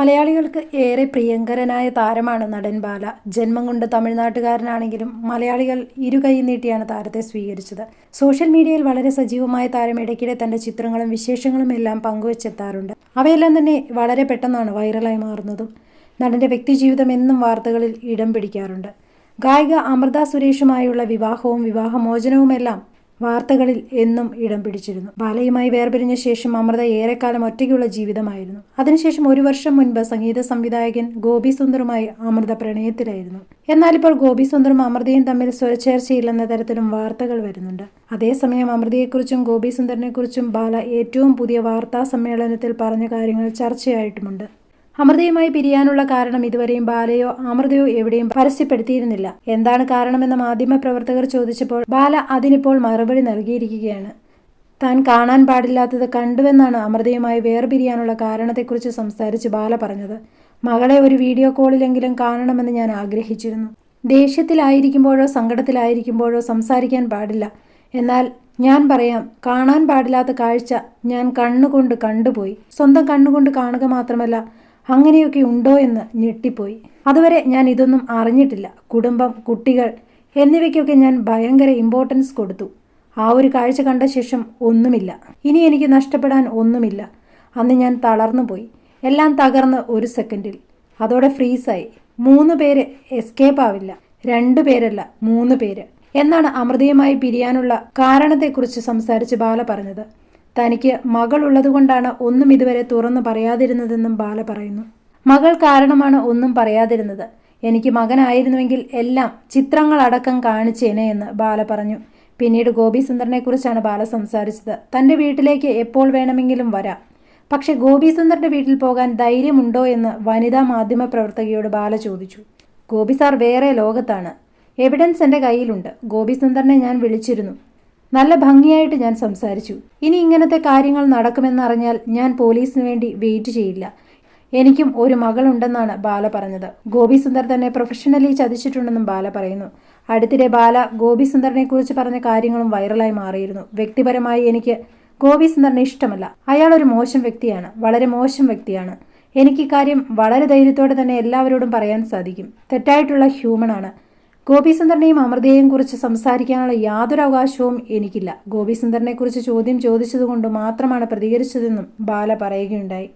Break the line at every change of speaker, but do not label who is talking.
മലയാളികൾക്ക് ഏറെ പ്രിയങ്കരനായ താരമാണ് നടൻ ബാല. ജന്മം കൊണ്ട് തമിഴ്നാട്ടുകാരനാണെങ്കിലും മലയാളികൾ ഇരുകൈ നീട്ടിയാണ് താരത്തെ സ്വീകരിച്ചത്. സോഷ്യൽ മീഡിയയിൽ വളരെ സജീവമായ താരം ഇടയ്ക്കിടെ തന്റെ ചിത്രങ്ങളും വിശേഷങ്ങളും എല്ലാം പങ്കുവച്ചെത്താറുണ്ട്. അവയെല്ലാം തന്നെ വളരെ പെട്ടെന്നാണ് വൈറലായി മാറുന്നതും നടന്റെ വ്യക്തിജീവിതം എന്നും വാർത്തകളിൽ ഇടം പിടിക്കാറുണ്ട്. ഗായിക അമൃത സുരേഷുമായുള്ള വിവാഹവും വിവാഹമോചനവുമെല്ലാം വാർത്തകളിൽ എന്നും ഇടം പിടിച്ചിരുന്നു. ബാലയുമായി വേർപിരിഞ്ഞ ശേഷം അമൃത ഏറെക്കാലം ഒറ്റയ്ക്കുള്ള ജീവിതമായിരുന്നു. അതിനുശേഷം ഒരു വർഷം മുൻപ് സംഗീത സംവിധായകൻ ഗോപി സുന്ദറുമായി അമൃത പ്രണയത്തിലായിരുന്നു. എന്നാൽ ഇപ്പോൾ ഗോപി സുന്ദറും അമൃതയും തമ്മിൽ സ്വരച്ചേർച്ചയില്ലെന്ന തരത്തിലും വാർത്തകൾ വരുന്നുണ്ട്. അതേസമയം അമൃതയെക്കുറിച്ചും ഗോപി സുന്ദറിനെക്കുറിച്ചും ബാല ഏറ്റവും പുതിയ വാർത്താ സമ്മേളനത്തിൽ പറഞ്ഞ കാര്യങ്ങൾ ചർച്ചയായിട്ടുമുണ്ട്. അമൃതയുമായി പിരിയാനുള്ള കാരണം ഇതുവരെയും ബാലയോ അമൃതയോ എവിടെയും പരസ്യപ്പെടുത്തിയിരുന്നില്ല. എന്താണ് കാരണമെന്ന് മാധ്യമ പ്രവർത്തകർ ചോദിച്ചപ്പോൾ ബാല അതിനിപ്പോൾ മറുപടി നൽകിയിരിക്കുകയാണ്. താൻ കാണാൻ പാടില്ലാത്തത് കണ്ടുവെന്നാണ് അമൃതയുമായി വേർപിരിയാനുള്ള കാരണത്തെക്കുറിച്ച് സംസാരിച്ച് ബാല പറഞ്ഞത്. മകളെ ഒരു വീഡിയോ കോളിലെങ്കിലും കാണണമെന്ന് ഞാൻ ആഗ്രഹിച്ചിരുന്നു. ദേഷ്യത്തിലായിരിക്കുമ്പോഴോ സങ്കടത്തിലായിരിക്കുമ്പോഴോ സംസാരിക്കാൻ പാടില്ല. എന്നാൽ ഞാൻ പറയാം കാണാൻ പാടില്ലാത്ത കാഴ്ച ഞാൻ കണ്ണുകൊണ്ട് കണ്ടുപോയി. സ്വന്തം കണ്ണുകൊണ്ട് കാണുക മാത്രമല്ല അങ്ങനെയൊക്കെ ഉണ്ടോ എന്ന് ഞെട്ടിപ്പോയി. അതുവരെ ഞാൻ ഇതൊന്നും അറിഞ്ഞിട്ടില്ല. കുടുംബം കുട്ടികൾ എന്നിവയ്ക്കൊക്കെ ഞാൻ ഭയങ്കര ഇമ്പോർട്ടൻസ് കൊടുത്തു. ആ ഒരു കാഴ്ച കണ്ട ശേഷം ഒന്നുമില്ല. ഇനി എനിക്ക് നഷ്ടപ്പെടാൻ ഒന്നുമില്ല. അന്ന് ഞാൻ തളർന്നു പോയി. എല്ലാം തകർന്ന് ഒരു സെക്കൻഡിൽ അതോടെ ഫ്രീസായി മൂന്ന് പേര് എസ്കേപ്പ് ആവില്ല. രണ്ടു പേരല്ല മൂന്ന് പേര്. എന്നാണ് അമൃതയുമായി പിരിയാനുള്ള കാരണത്തെക്കുറിച്ച് സംസാരിച്ച് ബാല പറഞ്ഞത്. തനിക്ക് മകൾ ഉള്ളതുകൊണ്ടാണ് ഒന്നും ഇതുവരെ തുറന്നു പറയാതിരുന്നതെന്നും ബാല പറയുന്നു. മകൾ കാരണമാണ് ഒന്നും പറയാതിരുന്നത്. എനിക്ക് മകനായിരുന്നുവെങ്കിൽ എല്ലാം ചിത്രങ്ങളടക്കം കാണിച്ചേനെ എന്ന് ബാല പറഞ്ഞു. പിന്നീട് ഗോപി സുന്ദറിനെക്കുറിച്ചാണ് ബാല സംസാരിച്ചത്. തന്റെ വീട്ടിലേക്ക് എപ്പോൾ വേണമെങ്കിലും വരാം. പക്ഷേ ഗോപി സുന്ദറിന്റെ വീട്ടിൽ പോകാൻ ധൈര്യമുണ്ടോ എന്ന് വനിതാ മാധ്യമ പ്രവർത്തകയോട് ബാല ചോദിച്ചു. ഗോപി സാർ വേറെ ലോകത്താണ്. എവിഡൻസ് എന്റെ കയ്യിലുണ്ട്. ഗോപി സുന്ദറിനെ ഞാൻ വിളിച്ചിരുന്നു. നല്ല ഭംഗിയായിട്ട് ഞാൻ സംസാരിച്ചു. ഇനി ഇങ്ങനത്തെ കാര്യങ്ങൾ നടക്കുമെന്നറിഞ്ഞാൽ ഞാൻ പോലീസിന് വേണ്ടി വെയിറ്റ് ചെയ്യില്ല. എനിക്കും ഒരു മകളുണ്ടെന്നാണ് ബാല പറഞ്ഞത്. ഗോപി സുന്ദർ തന്നെ പ്രൊഫഷണലി ചതിച്ചിട്ടുണ്ടെന്നും ബാല പറയുന്നു. അടുത്തിടെ ബാല ഗോപി സുന്ദറിനെ കുറിച്ച് പറഞ്ഞ കാര്യങ്ങളും വൈറലായി മാറിയിരുന്നു. വ്യക്തിപരമായി എനിക്ക് ഗോപി സുന്ദറിനെ ഇഷ്ടമല്ല. അയാൾ ഒരു മോശം വ്യക്തിയാണ്. വളരെ മോശം വ്യക്തിയാണ്. എനിക്ക് ഇക്കാര്യം വളരെ ധൈര്യത്തോടെ തന്നെ എല്ലാവരോടും പറയാൻ സാധിക്കും. തെറ്റായിട്ടുള്ള ഹ്യൂമൺ ആണ്. ഗോപിസുന്ദറിനെയും അമൃതയെയും കുറിച്ച് സംസാരിക്കാനുള്ള യാതൊരു അവകാശവും എനിക്കില്ല. ഗോപീസുന്ദറിനെ കുറിച്ച് ചോദ്യം ചോദിച്ചതുകൊണ്ട് മാത്രമാണ് പ്രതികരിച്ചതെന്നും ബാല പറയുകയുണ്ടായി.